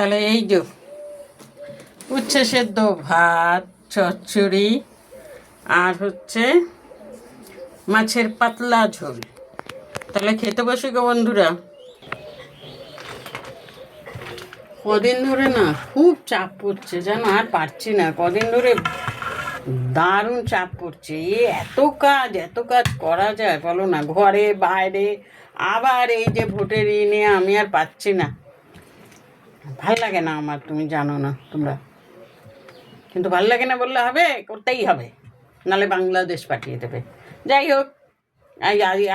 তাহলে এই যে উচ্ছে সেদ্ধ ভাত, চচ্চড়ি আর হচ্ছে মাছের পাতলা ঝোল। তাহলে খেতে বসে গো বন্ধুরা। কদিন ধরে না খুব চাপ পড়ছে, জানো? আর পারছি না। কদিন ধরে দারুণ চাপ পড়ছে। এ এত কাজ এত কাজ করা যায়, বলো না? ঘরে, বাইরে, আবার এই যে ভোটের ই নিয়ে আমি আর পাচ্ছি না। ভালো লাগে না আমার, তুমি জানো না তোমরা। কিন্তু ভালো লাগে না বললে হবে, করতেই হবে। নালে বাংলাদেশ পাঠিয়ে দেবে। যাই হোক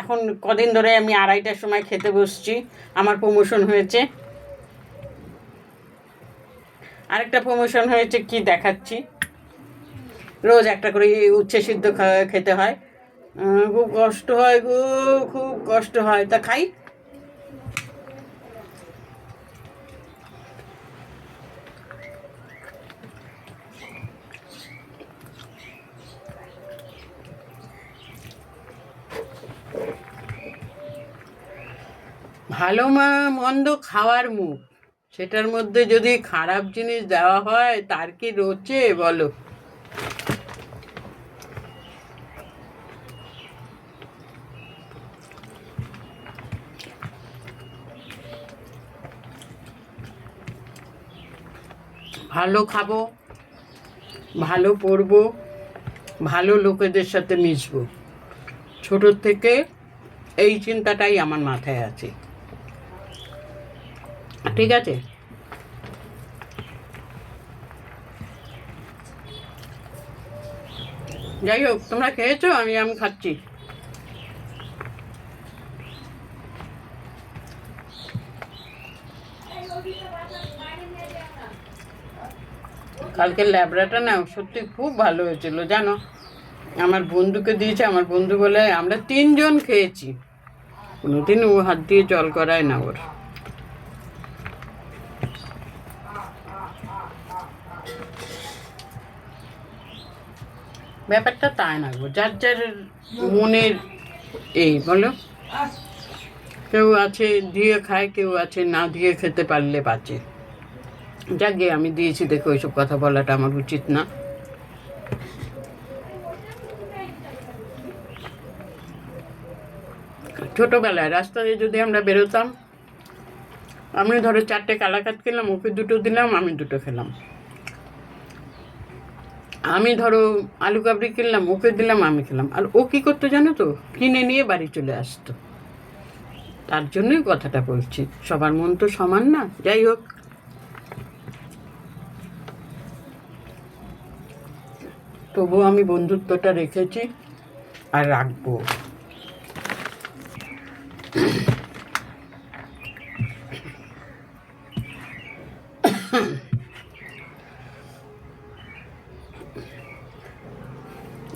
এখন কদিন ধরে আমি আড়াইটার সময় খেতে বসছি, আমার প্রমোশন হয়েছে। আরেকটা প্রমোশন হয়েছে, কি দেখাচ্ছি? রোজ একটা করে উচ্ছে সিদ্ধ খেতে হয়। খুব কষ্ট হয় গো, খুব কষ্ট হয়। তা খাই? ভালো মা, মন্দ খাওয়ার মুখ। সেটার মধ্যে যদি খারাপ জিনিস দেওয়া হয়, তার কি রোচে, বলো? ভালো খাব, ভালো পড়ব, ভালো লোকেদের সাথে মিশবো। ছোটোর থেকে এই চিন্তাটাই আমার মাথায় আছে। ঠিক আছে? যাই হোক, তোমরা খেয়েছো, আমি আমি খাচ্ছি। কালকের ল্যাবড়াটা না সত্যি খুব ভালো হয়েছিল, জানো? আমার বন্ধুকে দিয়েছে, আমার বন্ধু বলে আমরা তিনজন খেয়েছি। কোনোদিন ও হাত দিয়ে জল করায় না ওর। ব্যাপারটা তাই না গো? যার যার মনের এই বলো। কেউ আছে দিয়ে খায়, কেউ আছে না দিয়ে খেতে পারলে বাঁচে। যাকে আমি দিয়েছি, দেখো ওইসব কথা বলাটা আমার উচিত না। ছোটোবেলায় রাস্তা দিয়ে যদি আমরা বেরোতাম, আমি ধরো চারটে কালাকাত খেলাম, ওকে দুটো দিলাম, আমি দুটো খেলাম। আমি ধরো আলু কাবড়ি কিনলাম, ওকে দিলাম, আমি খেলাম। আর ও কী করতো জানো তো? কিনে নিয়ে বাড়ি চলে আসতো। তার জন্যই কথাটা বলছি, সবার মন তো সমান না, যাই হোক। তবুও আমি বন্ধুত্বটা রেখেছি আর রাখব।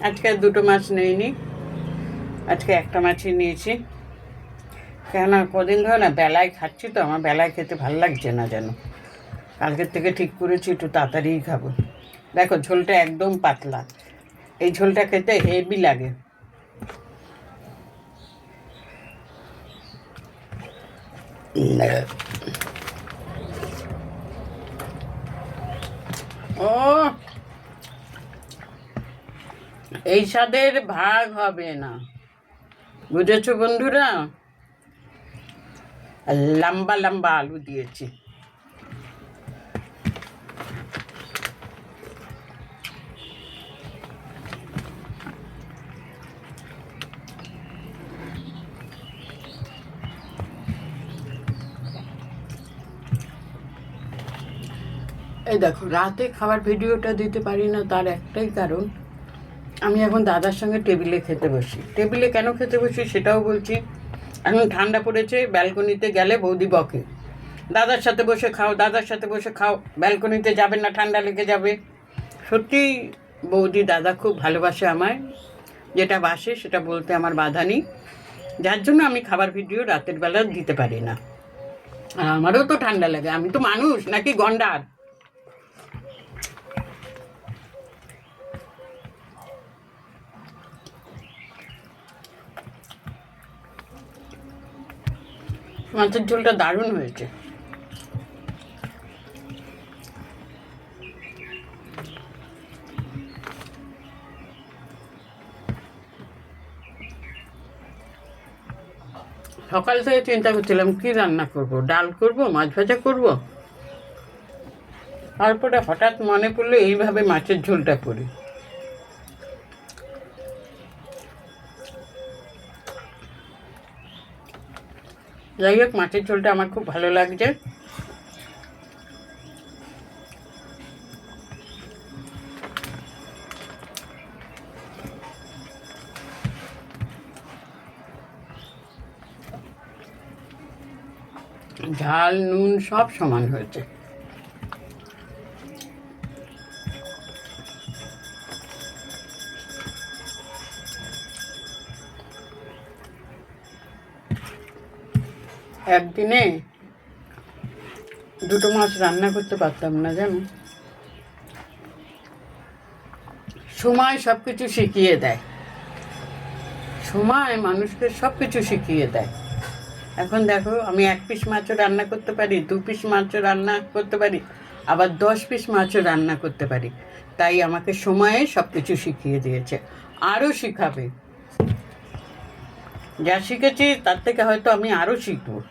আজকে দুটো মাছ নেইনি। আজকে একটা মাছই নিয়েছি। কেন কদিন ধরে না বেলায় খাচ্ছি তো, আমার বেলায় খেতে ভালো লাগছে না যেন। কালকের থেকে ঠিক করেছি, একটু তাড়াতাড়িই খাব। দেখো, ঝোলটা একদম পাতলা। এই ঝোলটা খেতে হেভি লাগে। ও! এই স্বাদের ভাগ হবে না। বুঝেছ বন্ধুরা? লম্বা লম্বা আলু দিয়েছি। এই দেখো, রাতে খাবার ভিডিওটা দিতে পারি না, তার একটাই কারণ আমি এখন দাদার সঙ্গে টেবিলে খেতে বসি। টেবিলে কেন খেতে বসি সেটাও বলছি। এখন ঠান্ডা পড়েছে, ব্যালকনিতে গেলে বৌদি বকে। দাদার সাথে বসে খাও, দাদার সাথে বসে খাও। ব্যালকনিতে যাবে না, ঠান্ডা লেগে যাবে। সত্যি বৌদি, দাদা খুব ভালোবাসে আমায়। যেটা বাসে সেটা বলতে আমার বাধা নেই। যার জন্য আমি খাবার ভিডিও রাতের বেলা দিতে পারি না। আর আমারও তো ঠান্ডা লাগে। আমি তো মানুষ, নাকি গন্ডার? মাছের ঝোলটা দারুণ হয়েছে। সকাল থেকে চিন্তা করছিলাম, কি রান্না করব? ডাল করব, মাছ ভাজা করব? তারপরে হঠাৎ মনে পড়ল, এইভাবে মাছের ঝোলটা করি। যাই হোক মাছের ঝোলটা আমার খুব ভালো লাগছে। ঝাল নুন সব সমান হয়েছে। একদিনে দুটো মাছ রান্না করতে পারতাম না, জানো? সময় সব কিছু শিখিয়ে দেয়। সময় মানুষকে সব কিছু শিখিয়ে দেয়। এখন দেখো, আমি এক পিস মাছও রান্না করতে পারি, দু পিস মাছও রান্না করতে পারি, আবার দশ পিস মাছও রান্না করতে পারি। তাই আমাকে সময়ে সব কিছু শিখিয়ে দিয়েছে। আরও শিখাবে। যা শিখেছি, তার থেকে হয়তো আমি আরও শিখব।